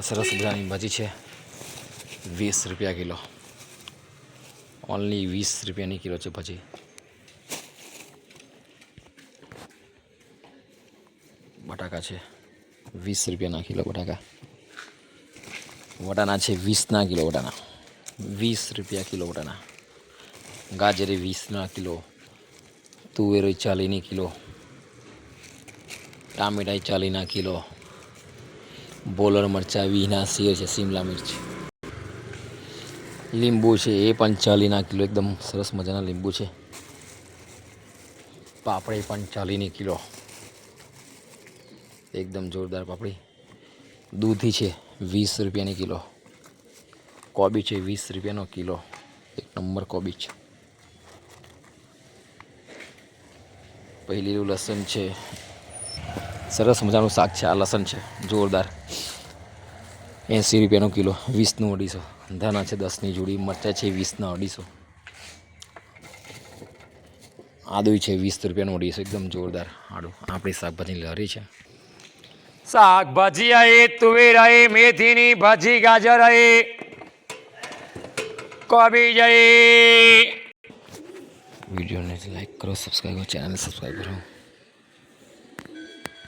સરસ મજાની ભાજી છે. વીસ રૂપિયા કિલો. ઓનલી વીસ રૂપિયાની કિલો છે ભાજી. બટાકા છે. વીસ રૂપિયાના કિલો બટાકા. વટાણા છે વીસના કિલો વટાણા. વીસ રૂપિયા કિલો વટાણા. ગાજરે વીસના કિલો. તુવેરો ચાલીની કિલો. ટામેટા ચાલીના કિલો. બોલર મરચાં વીના સેર છે, શિમલા મિર્ચ. લીંબુ છે, એ પણ ચાલીના કિલો, એકદમ સરસ મજાના લીંબુ છે. પાપડી પણ ચાલીની કિલો. એકદમ જોરદાર પાપડી. દૂધી છે, વીસ રૂપિયાની કિલો. કોબી છે, વીસ રૂપિયાનો કિલો. એક નંબર કોબી છે. પહેલીનું લસણ છે સરસ મજાનું શાક છે. આ લસણ છે. જોરદાર. એંસી રૂપિયાનો કિલો. વીસનું અઢીસો. ધાણા છે દસની જોડી. મરચાં છે વીસના અઢીસો. આદુ છે વીસ રૂપિયાનું અઢીસો. એકદમ જોરદાર આડું. આપણી શાકભાજી લહેરી છે. શાકભાજી આવી તુવેર આઈ મેથીની ભાજી ગાજર આવે કોબીજ આઈ વિડીયોને લાઈક કરો સબસ્ક્રાઈબ કરો ચેનલને સબસ્ક્રાઈબ કરો.